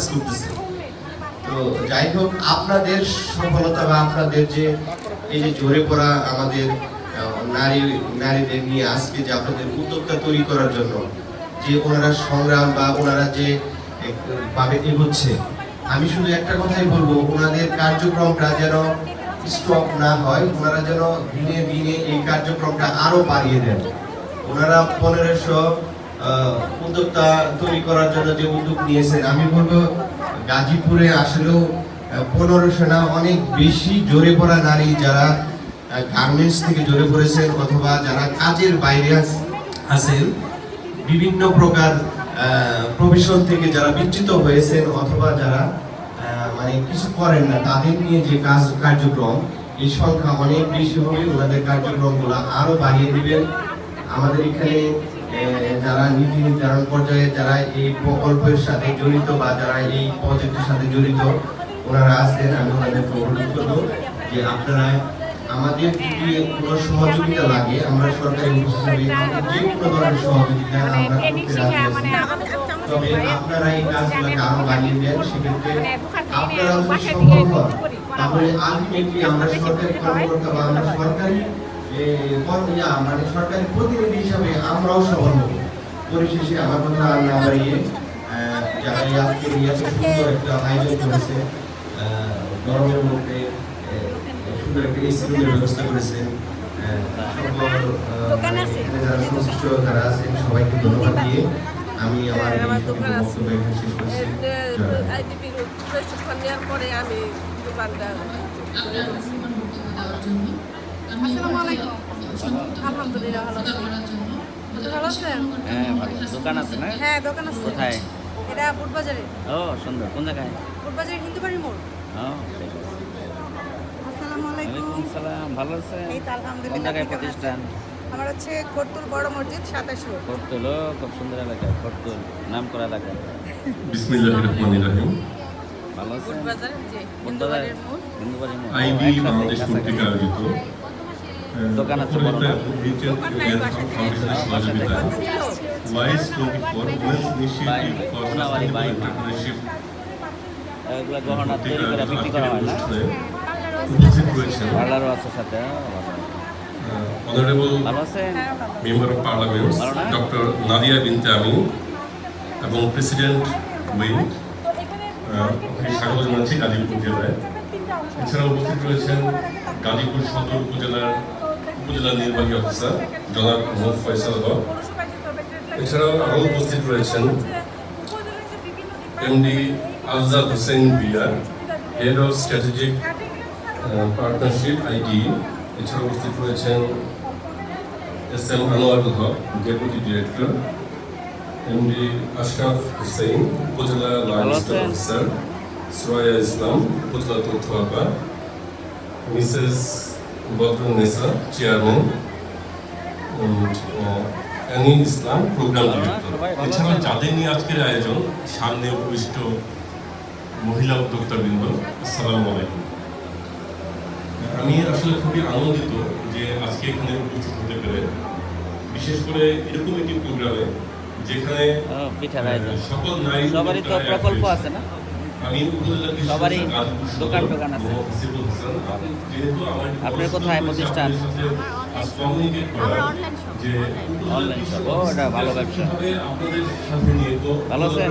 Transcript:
কাজ করতেছে। তো যাই হোক, আপনাদের সফলতা বা আপনাদের যে এই যে জোরে পড়া আমাদের নারী, নারীদের নিয়ে আজকে যে আপনাদের উদ্যোক্তা তৈরি করার জন্য, যে ওনারা সংগ্রাম বা ওনারা যে ভাবে এগোচ্ছে, আমি শুধু একটা কথাই বলব, ওনাদের কার্যক্রমটা যেন স্টপ না হয়, ওনারা যেন দিনে দিনে এই কার্যক্রমটা আরও বাড়িয়ে দেন। ওনারা পনেরোশো উদ্যোক্তা তৈরি করার জন্য যে উদ্যোগ নিয়েছেন, আমি বলব গাজীপুরে আসলেও পনেরোশো না অনেক বেশি জোরে পড়া নারী যারা গার্মেন্টস থেকে জোরে পড়েছেন অথবা যারা কাজের বাইরে আছেন, বিভিন্ন প্রকার প্রফেশন থেকে যারা বিচ্যুত হয়েছেন অথবা যারা মানে কিছু করেন না, তাদের নিয়ে যে কাজ, কার্যক্রম, এই সংখ্যা অনেক বেশি হবে ওনাদের কার্যক্রমগুলো আরও বাড়িয়ে দিবেন। আমাদের এখানে যারা নীতি নির্ধারণ পর্যায়ে যারা এই প্রকল্পের সাথে জড়িত বা যারা এই প্রজেক্টের সাথে জড়িত, ওনারা আছেন, আমি ওনাদেরকে অনুরোধ করব যে আপনারা আমাদের যদি কোনো সহযোগিতা লাগে, আমরা সরকারি হিসেবে যে কোনো ধরনের সহযোগিতা আমরা করতে রাজি আছি। তবে আপনারা এই কাজগুলোকে আরও বাড়িয়ে দেন, সেক্ষেত্রে আপনারা যদি সফল হন, তাহলে আলটিমেটলি আমরা সরকারি কর্মকর্তা বা আমরা সরকারি মানে সরকারি প্রতিনিধি হিসাবে আমরাও সফল হব পরিশেষে আমার কথা আর না বাড়িয়ে যারা আজকে এত সুন্দর একটা আয়োজন করেছে গরমের মধ্যে সুন্দর একটা এসি ব্যবস্থা মানে এখানে যারা সংশ্লিষ্ট যারা আছেন সবাইকে ধন্যবাদ দিয়ে আমি আমার। বক্তব্য এখানে শেষ করছি পরে আমি দোকানটা আসসালামু আলাইকুম। আলহামদুলিল্লাহ ভালো আছি। ভালো আছেন? হ্যাঁ ভালো। দোকান আছে না? হ্যাঁ দোকান আছে। কোথায়? এটা বুটবাজারে। ও সুন্দর। কোন জায়গায়? বুটবাজারে হিন্দু বাড়ি মোড়। ও আসসালামু আলাইকুম। সালাম। ভালো আছে এই তো কোন জায়গায় প্রতিষ্ঠান? আমার হচ্ছে খোরতুল বড় মসজিদ সাতাশ ও খুব সুন্দর এলাকা। খরতুল নাম করা এলাকা রাহিম। ভালো আছে বুটবাজার জি হিন্দু মোড়। হিন্দু মোড়। আইবি বাংলাদেশ কর্তৃক আয়োজিত দোকান আছে বড় এগুলো গহনা তৈরি করে বিক্রি করা হয় না? রয়েছেন পার্লারও আছে সাথে। Honourable member of parliament doctor Nadia Binte Amin এবং প্রেসিডেন্ট উইং স্বাগত জানাচ্ছি গাজীপুর জেলায়। এছাড়া উপস্থিত রয়েছেন গাজীপুর সদর উপজেলার উপজেলা নির্বাহী অফিসার জনাব মোহাম্মদ ফয়সাল হক এছাড়াও আরও উপস্থিত রয়েছেন এমডি আফজাল হোসেন বিয়া head of strategic partnership ID এছাড়া উপস্থিত রয়েছেন S M Anwarul Haque deputy director MD Ashraf Hossain উপজেলা লাইন আছেন? অফিসার সোয়া ইসলাম উপজেলা তথ্য আঁকা Mrs Badrunnesa chairman Annie Islam programme director এছাড়াও যাদের নিয়ে আজকের আয়োজন সামনে উপবিষ্ট মহিলা উদ্যোক্তাবৃন্দ আসসালামু আলাইকুম। আমি আসলে খুবই আনন্দিত যে আজকে এখানে উপস্থিত হতে পেরে। বিশেষ করে এরকম একটি প্রোগ্রামে যেখানে সকল নারী সবারই তো প্রকল্প আছে না? সবারই দোকান টোকান আছে। আপনার কোথায় প্রতিষ্ঠান? অনলাইন শপ ও, এটা ভালো ব্যবসা। কীভাবে আপনাদের সাথে নিয়ে তো ভালো আছেন?